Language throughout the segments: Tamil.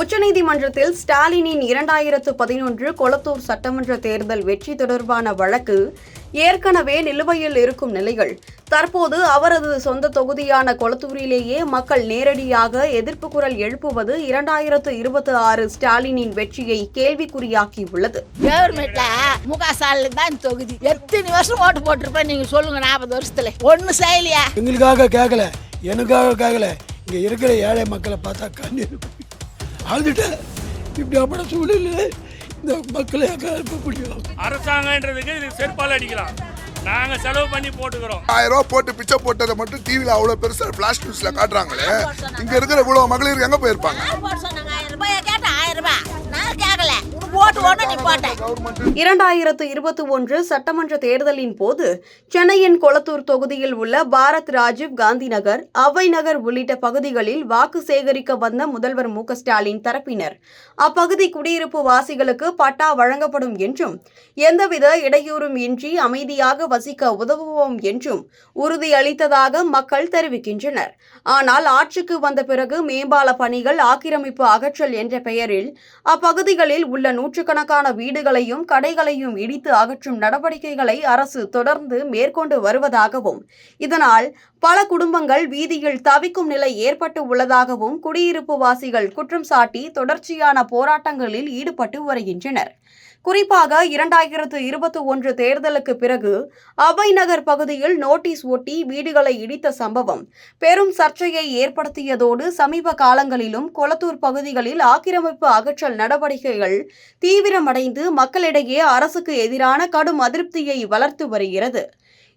உச்சநீதிமன்றத்தில் ஸ்டாலினின் இரண்டாயிரத்து பதினொன்று கொளத்தூர் சட்டமன்ற தேர்தல் வெற்றி தொடர்பான வழக்கு ஏற்கனவே நிலுவையில் இருக்கும் நிலையில் தற்போது அவரது சொந்த தொகுதியான கொளத்தூரிலேயே மக்கள் நேரடியாக எதிர்ப்பு குரல் எழுப்புவது இரண்டாயிரத்து இருபத்தி ஆறு ஸ்டாலினின் வெற்றியை கேள்விக்குறியாக்கியுள்ளது. கவர்மெண்ட்ல முக ஸ்டாலின் தான் தொகுதி. எத்தனை வருஷம் ஓட்டு போட்டிருப்பேன் நீங்க சொல்லுங்க நாற்பது வருஷத்துல. ஒண்ணு செய்யலையா? எங்களுக்காக கேட்கல எனக்காக கேட்கல இங்கே இருக்கிற ஏழை மக்களை பார்த்தா கண்ணீர் அழுதுட்டேன் இப்படி அப்பட சூழ்நிலை இந்த மக்களை இருக்க முடியும் அரசாங்கன்றதுக்கு இது செருப்பால் அடிக்கலாம். நாங்கள் செலவு பண்ணி போட்டுக்கிறோம். ஆயிரம் ரூபாய் போட்டு பிச்சை போட்டதை மட்டும் டிவியில் அவ்வளோ பெருசாக ஃபிளாஷ் நியூஸ்ல காட்டுறாங்களே. இங்க இருக்கிற இவ்வளோ மகளிர் எங்க போயிருப்பாங்க? உனக்கு ஓட்டு இரண்டாயிரத்து இருபத்தி ஒன்று சட்டமன்ற தேர்தலின் போது சென்னையின் கொளத்தூர் தொகுதியில் உள்ள பாரத் ராஜீவ் காந்தி நகர் அவை நகர் உள்ளிட்ட பகுதிகளில் வாக்கு சேகரிக்க வந்த முதல்வர் மு ஸ்டாலின் தரப்பினர். அப்பகுதி குடியிருப்பு வாசிகளுக்கு பட்டா வழங்கப்படும் என்றும் எந்தவித இடையூறும் இன்றி அமைதியாக வசிக்க உதவுவோம் என்றும் உறுதியளித்ததாக மக்கள் தெரிவிக்கின்றனர். ஆனால் ஆட்சிக்கு வந்த பிறகு மேம்பால பணிகள் ஆக்கிரமிப்பு அகற்றல் என்ற பெயரில் அப்பகுதிகளில் உள்ள நூற்று நூற்றுக்கணக்கான வீடுகளையும் கடைகளையும் இடித்து அகற்றும் நடவடிக்கைகளை அரசு தொடர்ந்து மேற்கொண்டு வருவதாகவும் இதனால் பல குடும்பங்கள் வீதியில் தவிக்கும் நிலை ஏற்பட்டு உள்ளதாகவும் குடியிருப்பு வாசிகள் குற்றம் சாட்டி தொடர்ச்சியான போராட்டங்களில் ஈடுபட்டு வருகின்றனர். குறிப்பாக இரண்டாயிரத்து இருபத்தி ஒன்று தேர்தலுக்கு பிறகு அவை நகர் பகுதியில் நோட்டீஸ் ஒட்டி வீடுகளை இடித்த சம்பவம். பெரும் சர்ச்சையை ஏற்படுத்தியதோடு சமீப காலங்களிலும் கொளத்தூர் பகுதிகளில் ஆக்கிரமிப்பு அகற்றல் நடவடிக்கைகள் தீவிரமடைந்து மக்களிடையே அரசுக்கு எதிரான கடும் அதிருப்தியை வளர்த்து வருகிறது.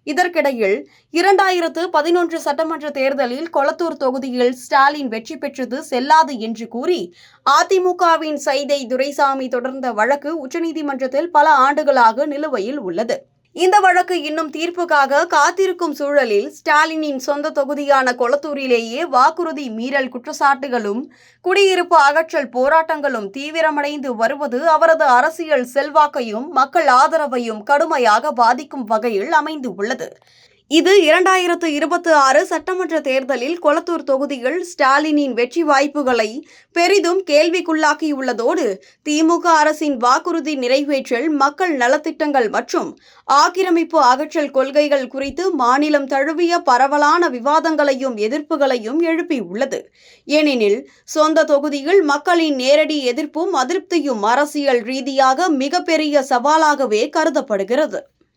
இதற்கிடையில் இரண்டாயிரத்து பதினொன்று சட்டமன்ற தேர்தலில் கொளத்தூர் தொகுதியில் ஸ்டாலின் வெற்றி பெற்றது செல்லாது என்று கூறி அதிமுகவின் சைதை துரைசாமி தொடர்ந்த வழக்கு உச்சநீதிமன்றத்தில் பல ஆண்டுகளாக நிலுவையில் உள்ளது. இந்த வழக்கு இன்னும் தீர்ப்புக்காக காத்திருக்கும் சூழலில் ஸ்டாலினின் சொந்த தொகுதியான கொளத்தூரிலேயே வாக்குறுதி மீறல் குற்றச்சாட்டுகளும் குடியிருப்பு அகற்றல் போராட்டங்களும் தீவிரமடைந்து வருவது அவரது அரசியல் செல்வாக்கையும் மக்கள் ஆதரவையும் கடுமையாக பாதிக்கும் வகையில் அமைந்து உள்ளது இது இரண்டாயிரத்து இருபத்தி ஆறு சட்டமன்ற தேர்தலில் கொளத்தூர் தொகுதியில் ஸ்டாலினின் வெற்றி வாய்ப்புகளை பெரிதும் கேள்விக்குள்ளாக்கியுள்ளதோடு திமுக அரசின் வாக்குறுதி நிறைவேற்றல் மக்கள் நலத்திட்டங்கள் மற்றும் ஆக்கிரமிப்பு அகற்றல் கொள்கைகள் குறித்து மாநிலம் தழுவிய பரவலான விவாதங்களையும் எதிர்ப்புகளையும் எழுப்பியுள்ளது. ஏனெனில் சொந்த தொகுதியில் மக்களின் நேரடி எதிர்ப்பும் அதிருப்தியும் அரசியல் ரீதியாக மிகப்பெரிய சவாலாகவே கருதப்படுகிறது.